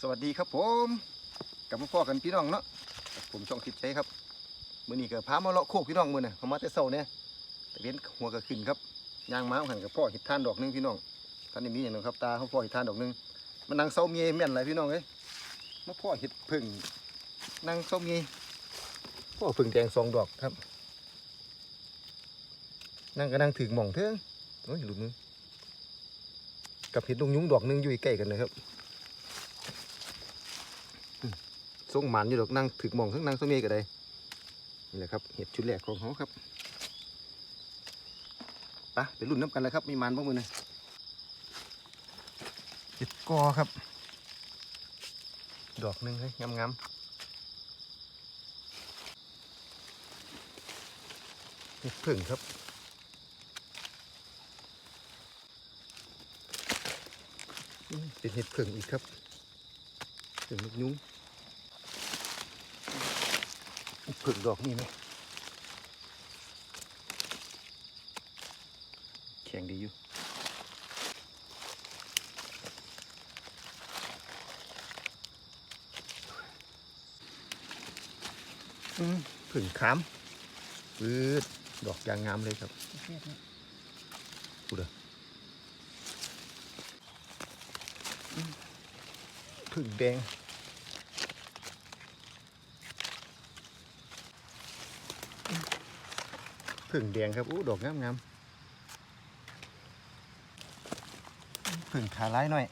สวัสดีครับผมกลับมาพ่อกันพี่น้องเนาะผมช่องคิดใจครับมื้อนี้ก็พามาเลาะโคกพี่น้องมือน่ะเขามาแต่เช้าเนี่ยแต่เว้นหัวก็ขึ้นครับยางม้าหันกับพ่อห็ดท่านดอกหนึงพี่น้องท่านนี้มีอย่างนึงครับตาเขาพ่อห็ดท่านดอกหนึงมันนางเศร้าเมียแม่นไรพี่น้องเอ้ยมาพ่อห็ดผึ่งนางเศร้าเมียพ่อผึ่งแดงสองดอกครับนั่งก็นั่งถึงหม่องเถิงโอ้ยหลุดมือกับห็ดดงยุ้งดอกหนึงอยู่ใกล้กันเลยครับ ส่งหมันอยู่ดอกนั่งถึกมองทั้งนั่งเมีก็ได้นี่แหละครับเห็ดชุดแรกของเขาครับปะไปรุ่นน้ำกันเลยครับ มีมันบ้างมือนะเห็ดกอครับ ดอกหนึ่งเลยงามๆเห็ดผึ่งครับเป็นเห็ดผึ่งอีกครับผึ่งลูกยุ้ง ผึ่งดอกนี่ไหมแข็งดีอยู่อืมผึ่งขามปืดดอกยางงามเลยครับดูเด้อผึ่งแดง ผึ่งแดงครับอู้ดอกงามงามผึ่งขาร้ายหน่อย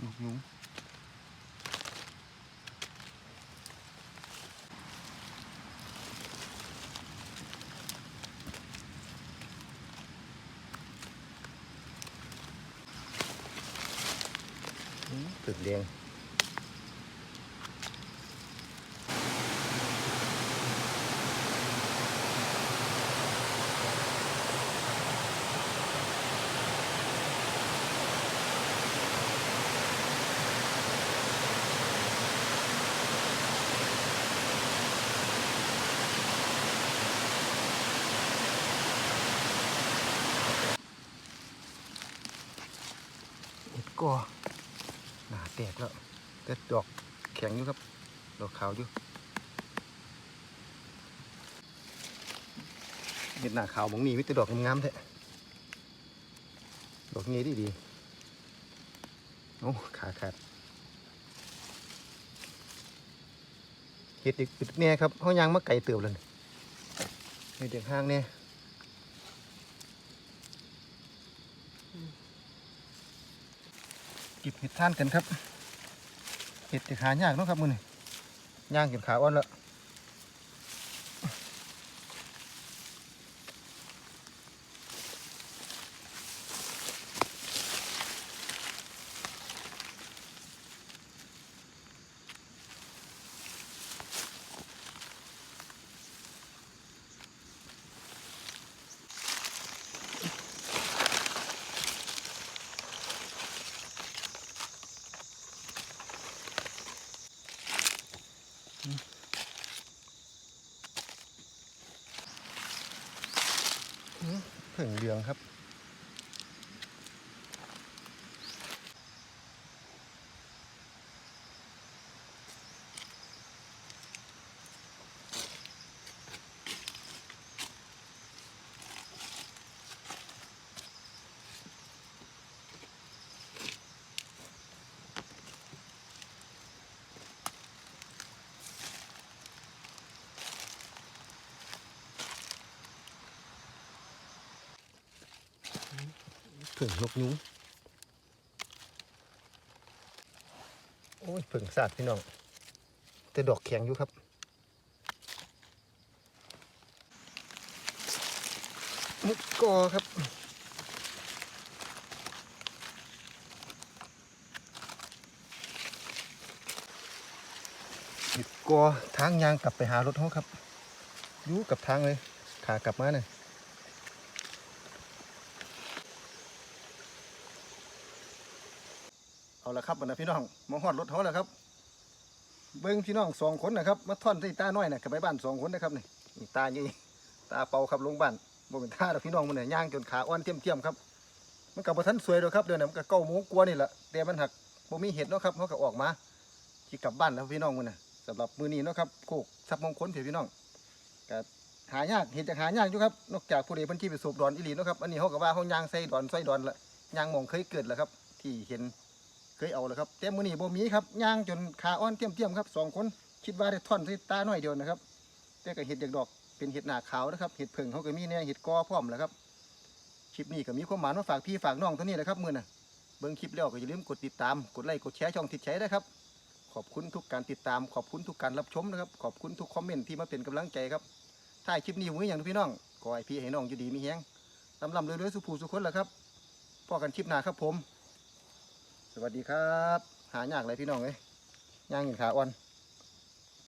ลูกยุงอืมผึ่งแดง กอหนาแตกแล้วแต่ดอกแข็งอยู่ครับ ดอกขาวอยู่เห็ดหนาขาวบางนี้มิตรดอกงามๆแท้ดอกงี้ดีดีโอ้ขาขาดเห็ดอีกปิดแน่ครับเขายางมาไก่เติบเลยเห็ดเด็กห้างเนี่ย เก็บเห็ดท่านกันครับเห็ดจะหายากเนาะครับมือนี่ย่างเก็บขาอ่อนแล้ว ผึ่งเหลืองครับ ผึ่งนกยุ้งโอ้ยผึ่งสาดพี่น้องแต่ดอกแข็งอยู่ครับมุกกอครับเห็ดกอทางยางกลับไปหารถเขาครับยู่กับทางเลยขากลับมาเนี่ย เอาละครับบรรดาพี่น้องมาฮอดรถเขาแล้วครับ เบิ้งพี่น้องสองคนนะครับ มาท่อนที่ตาน้อยนะกับไปบ้านสองคนนะครับนี่นี่ตาใหญ่ตาเป่าครับลงบ้านบ่เป็นตาดอกพี่น้องมันเนี่ยย่างจนขาอ่อนเทียมๆครับ มันกับบ่ทันสวยดอกครับเดี๋ยวนี้มันก็เก้าโมงกว่านี่แหละแต่มันหักบ่มีเห็ดเนาะครับเขาก็ออกมาที่กลับบ้านแล้วพี่น้องมื้อน่ะสำหรับมือนี้เนาะครับโคกทรัพย์มงคลเพี่พี่น้องก็หายากเห็ดจะหายากอยู่ครับนอกจากผู้ใดเพิ่นที่ไปสูบดอนอีหลีเนาะครับอันนี้เขาก็ว่าเขาย่างใส่ดอนใส่ดอนละย่างมองเคยเกิดแล้วครับ ที่เห็น เคยเอาแล้วครับแต่มื้อนี้บ่มีครับย่างจนขาอ่อนเตี้ยมๆครับสองคนคิดว่าได้ท่อนใส่ตาหน้อยเดียวนะครับแต่ก็เห็ดจากดอกเป็นเห็ดหนาขาวนะครับเห็ดเพิ่งเขาก็มีเนี่ยเห็ดกอพร้อมแล้วครับคลิปนี้ก็มีความหมายมาฝากพี่ฝากน้องเท่านี้แหละครับมือน่ะเบิ่งคลิปแล้วก็อย่าลืมกดติดตามกดไลค์กดแชร์ช่องติดใช้นะครับ ขอบคุณทุกการติดตาม ขอบคุณทุกการรับชมนะครับ ขอบคุณทุกคอมเมนต์ที่มาเป็นกำลังใจครับถ้าคลิปนี้มืออย่างพี่น้องก็ให้พี่ให้น้องอยู่ดีมีแฮงลำลำเรื่อยๆสุภูสุคนแหละครับพอกันคลิปหน้าครับผม สวัสดีครับ หายากเลยพี่น้องเอ้ยย่างหินขาอ่อน